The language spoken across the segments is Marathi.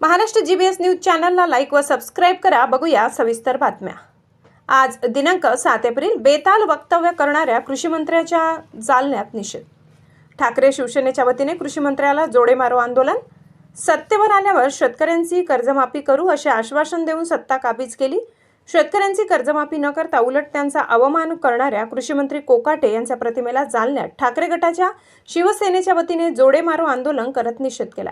Maharashtra G B S news चॅनलला लाईक व सबस्क्राईब करा. बघूया सविस्तर बातम्या. आज दिनांक सात एप्रिल बेताल वक्तव्य करणाऱ्या कृषीमंत्र्याच्या जालन्यात निषेध. ठाकरे शिवसेनेच्या वतीने कृषीमंत्र्याला जोडेमारो जोडे मारो आंदोलन. सत्तेवर आल्यावर शेतकऱ्यांची कर्जमाफी करू असे आश्वासन देऊन सत्ता काबीज केली. शेतकऱ्यांची कर्जमाफी न करता उलट त्यांचा अवमान करणाऱ्या कृषीमंत्री कोकाटे यांच्या प्रतिमेला जालन्यात. ठाकरे गटाच्या शिवसेनेच्या वतीने जोडे मारो आंदोलन करत निषेध केला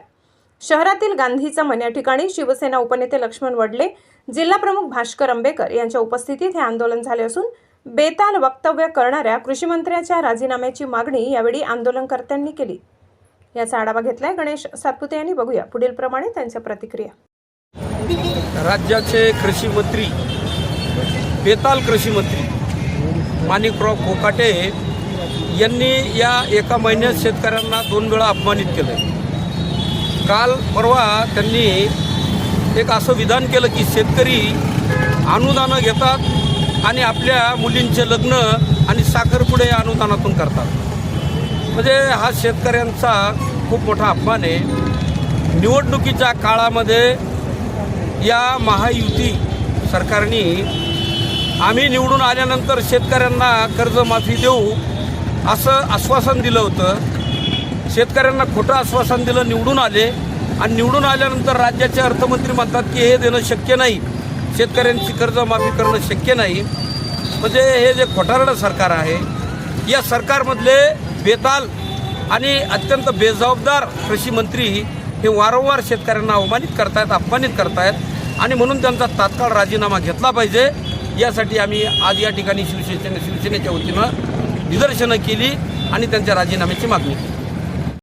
शहरातील गांधी चमन या ठिकाणी शिवसेना उपनेते लक्ष्मण वडले जिल्हाप्रमुख भास्कर आंबेकर यांच्या उपस्थितीत हे आंदोलन झाले असून बेताल वक्तव्य करणाऱ्या कृषीमंत्र्याच्या राजीनाम्याची मागणी यावेळी आंदोलनकर्त्यांनी केली. याचा आढावा घेतलाय गणेश सातपुते यांनी. बघूया पुढील प्रमाणे त्यांच्या प्रतिक्रिया. राज्याचे कृषी मंत्री बेताल कृषी मंत्री माणिकराव कोकाटे यांनी या एका महिन्यात शेतकऱ्यांना दोन वेळा अपमानित केलं काल परवा त्यांनी एक असं विधान केलं की शेतकरी अनुदानं घेतात आणि आपल्या मुलींचे लग्न आणि साखरपुडे या अनुदानातून करतात. म्हणजे हा शेतकऱ्यांचा खूप मोठा अपमान आहे. निवडणुकीच्या काळामध्ये या महायुती सरकारने आम्ही निवडून आल्यानंतर शेतकऱ्यांना कर्जमाफी देऊ असं आश्वासन दिलं होतं. शेतकऱ्यांना खोटं आश्वासन दिलं निवडून आले. आणि निवडून आल्यानंतर राज्याचे अर्थमंत्री म्हणतात की हे देणं शक्य नाही. शेतकऱ्यांची कर्जमाफी करणं शक्य नाही. म्हणजे हे जे खोटारडं सरकार आहे या सरकारमधले बेताल आणि अत्यंत बेजबाबदार कृषी मंत्री हे वारंवार शेतकऱ्यांना अवमानित करतायत अपमानित करतायत. आणि म्हणून त्यांचा तात्काळ राजीनामा घेतला पाहिजे. यासाठी आम्ही आज या ठिकाणी शिवसेने शिवसेनेच्या वतीनं निदर्शनं केली आणि त्यांच्या राजीनाम्याची मागणी केली.